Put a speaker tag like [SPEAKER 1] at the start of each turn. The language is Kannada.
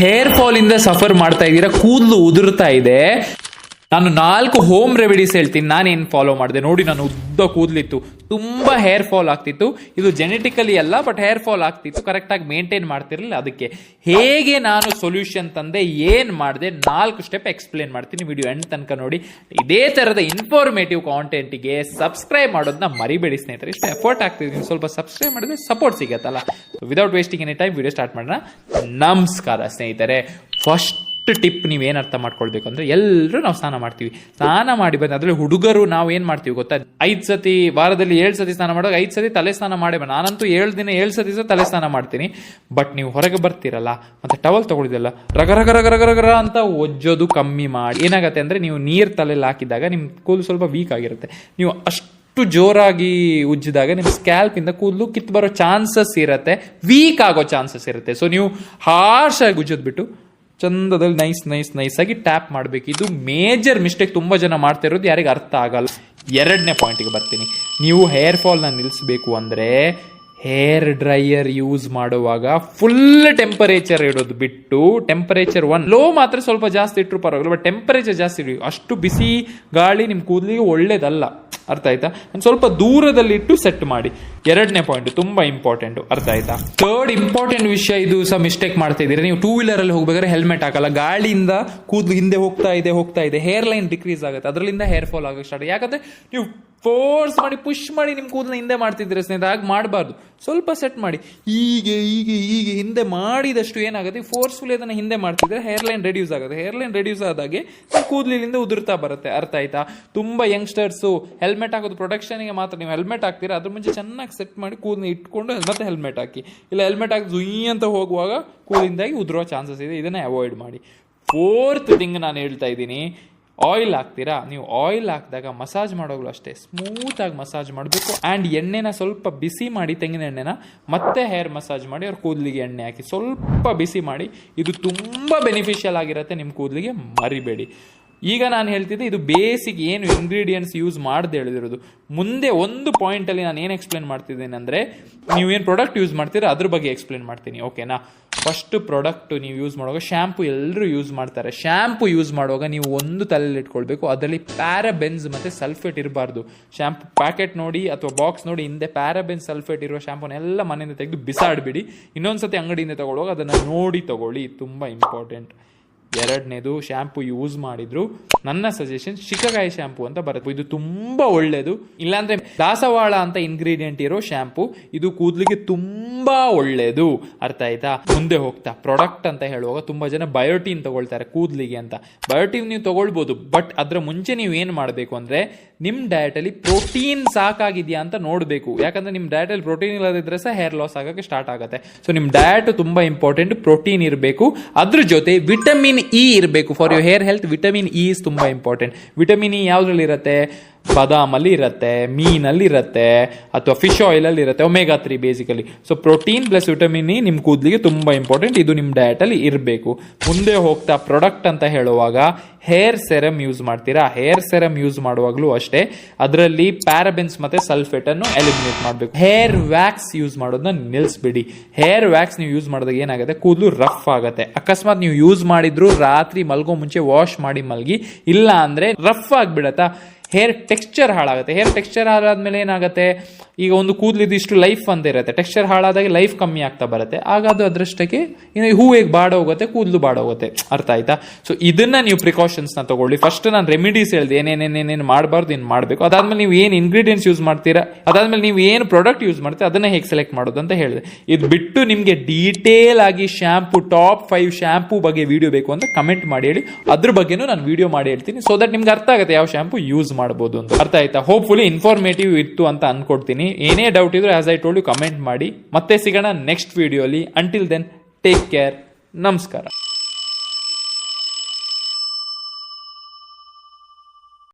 [SPEAKER 1] ಹೇರ್ ಫಾಲ್ ಇಂದ ಸಫರ್ ಮಾಡ್ತಾ ಇದ್ದೀರಾ ಕೂದಲು ಉದುರ್ತಾ ಇದೆ. ನಾನು ನಾಲ್ಕು ಹೋಮ್ ರೆಮಿಡೀಸ್ ಹೇಳ್ತೀನಿ. ನಾನೇನು ಫಾಲೋ ಮಾಡಿದೆ? ನೋಡಿ, ನಾನು ಉದ್ದ ಕೂದಲಿತ್ತು. ತುಂಬಾ ಹೇರ್ ಫಾಲ್ ಆಗ್ತಿತ್ತು. ಇದು ಜೆನೆಟಿಕಲಿ ಅಲ್ಲ ಬಟ್ ಹೇರ್ ಫಾಲ್ ಆಗ್ತಿತ್ತು. ಕರೆಕ್ಟಾಗಿ ಮೇಂಟೈನ್ ಮಾಡ್ತಿರಲಿಲ್ಲ ಅದಕ್ಕೆ. ಹೇಗೆ ನಾನು ಸೊಲ್ಯೂಷನ್ ತಂದೆ, ಏನು ಮಾಡಿದೆ, ನಾಲ್ಕು ಸ್ಟೆಪ್ ಎಕ್ಸ್ಪ್ಲೇನ್ ಮಾಡ್ತೀನಿ. ವಿಡಿಯೋ ಎಂಡ್ ತನಕ ನೋಡಿ. ಇದೇ ಥರದ ಇನ್ಫಾರ್ಮೇಟಿವ್ ಕಾಂಟೆಂಟಿಗೆ ಸಬ್ಸ್ಕ್ರೈಬ್ ಮಾಡೋದನ್ನ ಮರಿಬೇಡಿ, ಸ್ನೇಹಿತರೆ. ಇಷ್ಟು ಎಫರ್ಟ್ ಆಗ್ತಿದ್ದೀನಿ ಸ್ವಲ್ಪ ಸಬ್ಸ್ಕ್ರೈಬ್ ಮಾಡಿದ್ರೆ support ಸಿಗತ್ತಲ್ಲ. Without wasting any time video start ಮಾಡೋಣ. ನಮಸ್ಕಾರ, ಸ್ನೇಹಿತರೆ. ಫಸ್ಟ್ ಟಿಪ್ ನೀವು ಏನು ಅರ್ಥ ಮಾಡ್ಕೊಳ್ಬೇಕು ಅಂದ್ರೆ ಎಲ್ಲರೂ ನಾವು ಸ್ನಾನ ಮಾಡ್ತೀವಿ. ಸ್ನಾನ ಮಾಡಿ ಬಂದು ಅದರಲ್ಲಿ ಹುಡುಗರು ನಾವು ಏನು ಮಾಡ್ತೀವಿ ಗೊತ್ತಾ? ಐದು ಸತಿ ವಾರದಲ್ಲಿ ಏಳು ಸತಿ ಸ್ನಾನ ಮಾಡಿದಾಗ ಐದು ಸತಿ ತಲೆ ಸ್ನಾನ ಮಾಡಿ. ನಾನಂತೂ ಏಳು ದಿನ ಏಳು ಸತಿ ತಲೆ ಸ್ನಾನ ಮಾಡ್ತೀನಿ. ಬಟ್ ನೀವು ಹೊರಗೆ ಬರ್ತೀರಲ್ಲ, ಮತ್ತೆ ಟವಲ್ ತಗೊಳಿದಲ್ಲ ರಗ ರಗ ರಗ ರಗ ಗರ ಅಂತ ಒಜ್ಜೋದು ಕಮ್ಮಿ ಮಾಡಿ. ಏನಾಗುತ್ತೆ ಅಂದ್ರೆ ನೀವು ನೀರ್ ತಲೆಯಲ್ಲಿ ಹಾಕಿದಾಗ ನಿಮ್ಮ ಕೂದಲು ಸ್ವಲ್ಪ ವೀಕ್ ಆಗಿರುತ್ತೆ. ನೀವು ಅಷ್ಟು ಜೋರಾಗಿ ಉಜ್ಜಿದಾಗ ನಿಮ್ಮ ಸ್ಕ್ಯಾಲ್ಪಿಂದ ಕೂದಲು ಕಿತ್ತು ಬರೋ ಚಾನ್ಸಸ್ ಇರುತ್ತೆ. ವೀಕ್ ಆಗೋ ಚಾನ್ಸಸ್ ಇರುತ್ತೆ. ಸೊ ನೀವು ಹಾರ್ಶ್ ಆಗಿ ಉಜ್ಜೋದ್ ಬಿಟ್ಟು ಚಂದದಲ್ಲಿ ನೈಸ್ ನೈಸ್ ನೈಸ್ ಆಗಿ ಟ್ಯಾಪ್ ಮಾಡಬೇಕು. ಇದು ಮೇಜರ್ ಮಿಸ್ಟೇಕ್ ತುಂಬಾ ಜನ ಮಾಡ್ತಾ ಇರೋದು, ಯಾರಿಗೆ ಅರ್ಥ ಆಗಲ್ಲ. ಎರಡನೇ ಪಾಯಿಂಟಿಗೆ ಬರ್ತೀನಿ. ನೀವು ಹೇರ್ ಫಾಲ್ನ ನಿಲ್ಲಿಸಬೇಕು ಅಂದ್ರೆ, ಹೇರ್ ಡ್ರೈಯರ್ ಯೂಸ್ ಮಾಡುವಾಗ ಫುಲ್ ಟೆಂಪರೇಚರ್ ಇಡೋದು ಬಿಟ್ಟು ಟೆಂಪರೇಚರ್ ಒನ್ ಲೋ ಮಾತ್ರ ಸ್ವಲ್ಪ ಜಾಸ್ತಿ ಇಟ್ಟರು ಪರವಾಗಿಲ್ಲ ಬಟ್ ಟೆಂಪರೇಚರ್ ಜಾಸ್ತಿ ಇಡಿ. ಅಷ್ಟು ಬಿಸಿ ಗಾಳಿ ನಿಮ್ಮ ಕೂದಲಿಗೆ ಒಳ್ಳೇದಲ್ಲ. ಅರ್ಥ ಆಯ್ತಾ? ಒಂದು ಸ್ವಲ್ಪ ದೂರದಲ್ಲಿಟ್ಟು ಸೆಟ್ ಮಾಡಿ. ಎರಡನೇ ಪಾಯಿಂಟ್ ತುಂಬಾ ಇಂಪಾರ್ಟೆಂಟ್ ಅರ್ಥ ಆಯ್ತಾ? ಥರ್ಡ್ ಇಂಪಾರ್ಟೆಂಟ್ ವಿಷಯ, ಇದು ಸಹ ಮಿಸ್ಟೇಕ್ ಮಾಡ್ತಾ ಇದ್ದೀರಿ? ನೀವು ಟೂ ವೀಲರ್ ಅಲ್ಲಿ ಹೋಗ್ಬೇಕಾದ್ರೆ ಹೆಲ್ಮೆಟ್ ಹಾಕಲ್ಲ. ಗಾಳಿಯಿಂದ ಕೂದಲು ಹಿಂದೆ ಹೋಗ್ತಾ ಇದೆ ಹೋಗ್ತಾ ಇದೆ. ಹೇರ್ ಲೈನ್ ಡಿಕ್ರೀಸ್ ಆಗುತ್ತೆ ಅದರಿಂದ ಹೇರ್ ಫಾಲ್ ಆಗೋ ಸ್ಟಾರ್ಟ್ ಯಾಕಂದ್ರೆ ನೀವು ಫೋರ್ಸ್ ಮಾಡಿ ಪುಷ್ ಮಾಡಿ ನಿಮ್ಮ ಕೂದಲ ಹಿಂದೆ ಮಾಡ್ತಿದ್ರೆ ಸ್ನೇಹಿತರೆ, ಹಾಗೆ ಮಾಡಬಾರ್ದು. ಸ್ವಲ್ಪ ಸೆಟ್ ಮಾಡಿ. ಹೀಗೆ ಹೀಗೆ ಹೀಗೆ ಹಿಂದೆ ಮಾಡಿದಷ್ಟು ಏನಾಗುತ್ತೆ? ಫೋರ್ಸ್ಫುಲ್ ಅದನ್ನ ಹಿಂದೆ ಮಾಡ್ತಿದ್ರೆ ಹೇರ್ ಲೈನ್ ರೆಡ್ಯೂಸ್ ಆಗುತ್ತೆ. ಹೇರ್ ಲೈನ್ ರೆಡ್ಯೂಸ್ ಆದಾಗೆ ಕೂದಲಿಂದ ಉದುರ್ತಾ ಬರುತ್ತೆ. ಅರ್ಥ ಆಯ್ತಾ? ತುಂಬಾ ಯಂಗ್ಸ್ಟರ್ಸು ಹೆಲ್ಮೆಟ್ ಹಾಕೋದು ಪ್ರೊಟೆಕ್ಷನ್ಗೆ ಮಾತ್ರ ನೀವು ಹೆಲ್ಮೆಟ್ ಹಾಕ್ತೀರಾ? ಅದ್ರ ಮುಂಚೆ ಚೆನ್ನಾಗಿ ಸೆಟ್ ಮಾಡಿ ಕೂದಲು ಇಟ್ಕೊಂಡು ಮತ್ತೆ ಹೆಲ್ಮೆಟ್ ಹಾಕಿ. ಇಲ್ಲ ಹೆಲ್ಮೆಟ್ ಹಾಕಿ ಜುಯಿ ಅಂತ ಹೋಗುವಾಗ ಕೂದಲಿಂದಾಗಿ ಉದುರೋ ಚಾನ್ಸಸ್ ಇದೆ. ಇದನ್ನ ಅವಾಯ್ಡ್ ಮಾಡಿ. ಫೋರ್ತ್ ಥಿಂಗ್ ನಾನು ಹೇಳ್ತಾ ಇದ್ದೀನಿ. ಆಯಿಲ್ ಹಾಕ್ತೀರಾ? ನೀವು ಆಯಿಲ್ ಹಾಕಿದಾಗ ಮಸಾಜ್ ಮಾಡೋಗ್ಲು ಅಷ್ಟೇ. ಸ್ಮೂತಾಗಿ ಮಸಾಜ್ ಮಾಡಬೇಕು. ಆ್ಯಂಡ್ ಎಣ್ಣೆನ ಸ್ವಲ್ಪ ಬಿಸಿ ಮಾಡಿ ತೆಂಗಿನ ಎಣ್ಣೆನ ಮತ್ತೆ ಹೇರ್ ಮಸಾಜ್ ಮಾಡಿ ಅವ್ರ ಕೂದಲಿಗೆ ಎಣ್ಣೆ ಹಾಕಿ ಸ್ವಲ್ಪ ಬಿಸಿ ಮಾಡಿ ಇದು ತುಂಬ ಬೆನಿಫಿಷಿಯಲ್ ಆಗಿರುತ್ತೆ ನಿಮ್ಮ ಕೂದಲಿಗೆ, ಮರಿಬೇಡಿ. ಈಗ ನಾನು ಹೇಳ್ತಿದ್ದೆ ಇದು ಬೇಸಿಕ್ ಏನು ಇಂಗ್ರೀಡಿಯೆಂಟ್ಸ್ ಯೂಸ್ ಮಾಡ್ದೆ ಹೇಳಿದಿರೋದು ಮುಂದೆ ಒಂದು ಪಾಯಿಂಟಲ್ಲಿ ನಾನು ಏನು ಎಕ್ಸ್ಪ್ಲೇನ್ ಮಾಡ್ತಿದ್ದೇನೆ ಅಂದರೆ ಏನು ಪ್ರಾಡಕ್ಟ್ ಯೂಸ್ ಮಾಡ್ತೀರಾ, ಅದ್ರ ಬಗ್ಗೆ ಎಕ್ಸ್ಪ್ಲೇನ್ ಮಾಡ್ತೀನಿ. ಓಕೆನಾ ಫಸ್ಟ್ ಪ್ರಾಡಕ್ಟ್ ನೀವು ಯೂಸ್ ಮಾಡುವಾಗ ಶ್ಯಾಂಪು ಎಲ್ಲರೂ ಯೂಸ್ ಮಾಡ್ತಾರೆ. ಶ್ಯಾಂಪು ಯೂಸ್ ಮಾಡುವಾಗ ನೀವು ಒಂದು ತಲೆಯಲ್ಲಿ ಇಟ್ಕೊಳ್ಬೇಕು, ಅದರಲ್ಲಿ ಪ್ಯಾರಾಬೆನ್ಸ್ ಮತ್ತು ಸಲ್ಫೇಟ್ ಇರಬಾರ್ದು. ಶ್ಯಾಂಪು ಪ್ಯಾಕೆಟ್ ನೋಡಿ ಅಥವಾ ಬಾಕ್ಸ್ ನೋಡಿ ಹಿಂದೆ ಪ್ಯಾರಾಬೆನ್ ಸಲ್ಫೇಟ್ ಇರುವ ಶ್ಯಾಂಪುನೆಲ್ಲ ಮನೆಯಿಂದ ತೆಗೆದು ಬಿಸಾಡಿಬಿಡಿ. ಇನ್ನೊಂದು ಸತಿ ಅಂಗಡಿಯಿಂದ ತಗೊಳ್ಳುವಾಗ ಅದನ್ನು ನೋಡಿ ತಗೊಳ್ಳಿ, ತುಂಬ ಇಂಪಾರ್ಟೆಂಟ್ ಎರಡನೇದು ಶ್ಯಾಂಪು ಯೂಸ್ ಮಾಡಿದ್ರು. ನನ್ನ ಸಜೆಷನ್ ಶಿಕಗಾಯಿ ಶ್ಯಾಂಪು ಅಂತ ಬರುತ್ತೆ. ಇದು ತುಂಬಾ ಒಳ್ಳೇದು. ಇಲ್ಲಾಂದ್ರೆ ದಾಸವಾಳ ಅಂತ ಇಂಗ್ರೀಡಿಯೆಂಟ್ ಇರೋ ಶ್ಯಾಂಪು ಇದು ಕೂದಲಿಗೆ ತುಂಬಾ ಒಳ್ಳೇದು. ಅರ್ಥ ಆಯ್ತಾ? ಮುಂದೆ ಹೋಗ್ತಾ. ಪ್ರಾಡಕ್ಟ್ ಅಂತ ಹೇಳುವಾಗ ತುಂಬಾ ಜನ ಬಯೋಟೀನ್ ತಗೊಳ್ತಾರೆ ಕೂದಲಿಗೆ ಅಂತ. ಬಯೋಟೀನ್ ನೀವು ತಗೊಳ್ಬೋದು ಬಟ್ ಅದ್ರ ಮುಂಚೆ ನೀವು ಏನ್ ಮಾಡಬೇಕು ಅಂದ್ರೆ ನಿಮ್ ಡಯಟ್ ಅಲ್ಲಿ ಪ್ರೋಟೀನ್ ಸಾಕಾಗಿದೆಯಾ ಅಂತ ನೋಡಬೇಕು. ಯಾಕಂದ್ರೆ ನಿಮ್ ಡಯಟ್ ಅಲ್ಲಿ ಪ್ರೋಟೀನ್ ಇಲ್ಲದಿದ್ರೆ ಸಹ ಹೇರ್ ಲಾಸ್ ಆಗಕ್ಕೆ ಸ್ಟಾರ್ಟ್ ಆಗುತ್ತೆ. ಸೊ ನಿಮ್ ಡಯಟ್ ತುಂಬಾ ಇಂಪಾರ್ಟೆಂಟ್ ಪ್ರೋಟೀನ್ ಇರಬೇಕು. ಅದ್ರ ಜೊತೆ ವಿಟಮಿನ್ ಇ ಇರಬೇಕು. For your hair health vitamin E is ತುಂಬಾ ಇಂಪಾರ್ಟೆಂಟ್ ವಿಟಮಿನ್ ಇ ಯಾವುದ್ರಲ್ಲಿ ಇರುತ್ತೆ ಬಾದಾಮಲ್ಲಿ ಇರುತ್ತೆ ಮೀನಲ್ಲಿ ಇರುತ್ತೆ ಅಥವಾ ಫಿಶ್ ಆಯಿಲಲ್ಲಿ ಇರುತ್ತೆ omega three basically so protein plus vitamin E ನಿಮ್ಮ ಕೂದಲಿಗೆ ತುಂಬ ಇಂಪಾರ್ಟೆಂಟ್ ಇದು ನಿಮ್ಮ ಡಯಟಲ್ಲಿ ಇರಬೇಕು. ಮುಂದೆ ಹೋಗ್ತಾ ಪ್ರಾಡಕ್ಟ್ ಅಂತ ಹೇಳುವಾಗ ಹೇರ್ ಸೆರಮ್ ಯೂಸ್ ಮಾಡ್ತೀರಾ? ಹೇರ್ ಸೆರಮ್ ಯೂಸ್ ಮಾಡುವಾಗಲೂ ಅಷ್ಟೇ. ಅದರಲ್ಲಿ ಪ್ಯಾರಬೆನ್ಸ್ ಮತ್ತೆ ಸಲ್ಫೇಟ್ ಅನ್ನು ಎಲಿಮಿನೇಟ್ ಮಾಡಬೇಕು. ಹೇರ್ ವ್ಯಾಕ್ಸ್ ಯೂಸ್ ಮಾಡೋದನ್ನ ನಿಲ್ಲಿಸ್ಬಿಡಿ ಹೇರ್ ವ್ಯಾಕ್ಸ್ ನೀವು ಯೂಸ್ ಮಾಡಿದಾಗ ಏನಾಗುತ್ತೆ? ಕೂದಲು ರಫ್ ಆಗುತ್ತೆ. ಅಕಸ್ಮಾತ್ ನೀವು ಯೂಸ್ ಮಾಡಿದ್ರು ರಾತ್ರಿ ಮಲ್ಗೋ ಮುಂಚೆ ವಾಶ್ ಮಾಡಿ ಮಲ್ಗಿ ಇಲ್ಲ ಅಂದ್ರೆ ರಫ್ ಆಗ್ಬಿಡತ್ತಾ? ಹೇರ್ ಟೆಕ್ಸ್ಚರ್ ಹಾಳಾಗುತ್ತೆ. ಹೇರ್ ಟೆಕ್ಸ್ಚರ್ ಹಾಳಾದ್ಮೇಲೆ ಏನಾಗುತ್ತೆ? ಈಗ ಒಂದು ಕೂದಲಿದ್ದು ಇಷ್ಟು ಲೈಫ್ ಅಂತ ಇರುತ್ತೆ. ಟೆಕ್ಸ್ಚರ್ ಹಾಳಾದಾಗ ಲೈಫ್ ಕಮ್ಮಿ ಆಗ್ತಾ ಬರುತ್ತೆ. ಆಗ ಅದು ಅದರಷ್ಟಕ್ಕೆ ಇನ್ನು ಹೇಗೆ ಬಾಡೋಗುತ್ತೆ? ಕೂದಲು ಬಾಡೋಗುತ್ತೆ. ಅರ್ಥ ಆಯ್ತಾ? ಸೊ ಇದನ್ನ ನೀವು ಪ್ರಿಕಾಷನ್ಸ್ನ ತಗೊಳ್ಳಿ. ಫಸ್ಟ್ ನಾನು ರೆಮಿಡೀಸ್ ಹೇಳಿದೆ. ಏನೇನೇನೇನೇನು ಮಾಡಬಾರ್ದು ಏನು ಮಾಡಬೇಕು. ಅದಾದ್ಮೇಲೆ ನೀವು ಏನು ಇಂಗ್ರೀಡಿಯೆಂಟ್ಸ್ ಯೂಸ್ ಮಾಡ್ತೀರಾ? ಅದಾದ್ಮೇಲೆ ನೀವು ಏನು ಪ್ರಾಡಕ್ಟ್ ಯೂಸ್ ಮಾಡ್ತೀರಾ? ಅದನ್ನ ಹೇಗೆ ಸೆಲೆಕ್ಟ್ ಮಾಡೋದು ಅಂತ ಹೇಳಿದೆ. ಇದು ಬಿಟ್ಟು ನಿಮಗೆ ಡೀಟೇಲ್ ಆಗಿ ಶ್ಯಾಂಪು ಟಾಪ್ ಫೈವ್ ಶ್ಯಾಂಪು ಬಗ್ಗೆ ವಿಡಿಯೋ ಬೇಕು ಅಂತ ಕಮೆಂಟ್ ಮಾಡಿ ಹೇಳಿ. ಅದ್ರ ಬಗ್ಗೆನೂ ನಾನು ವಿಡಿಯೋ ಮಾಡಿ ಹೇಳ್ತೀನಿ. ಸೊ ದಟ್ ನಿಮ್ಗೆ ಅರ್ಥ ಆಗುತ್ತೆ ಯಾವ ಶ್ಯಾಂಪು ಯೂಸ್ ಮಾಡಬಹುದು ಅಂತ. ಅರ್ಥ ಆಯ್ತಾ? ಹೋಪ್ಫುಲಿ ಇನ್ಫಾರ್ಮೇಟಿವ್ ಇತ್ತು ಅಂತ ಅನ್ಕೊಡ್ತೀನಿ. ಏನೇ ಡೌಟ್ ಇದ್ರೆ as I told you comment ಮಾಡಿ. ಮತ್ತೆ ಸಿಗೋಣ ನೆಕ್ಸ್ಟ್ ವಿಡಿಯೋಲಿ ಅಂಟಿಲ್ ದೆನ್ ಟೇಕ್ ಕೇರ್ ನಮಸ್ಕಾರ.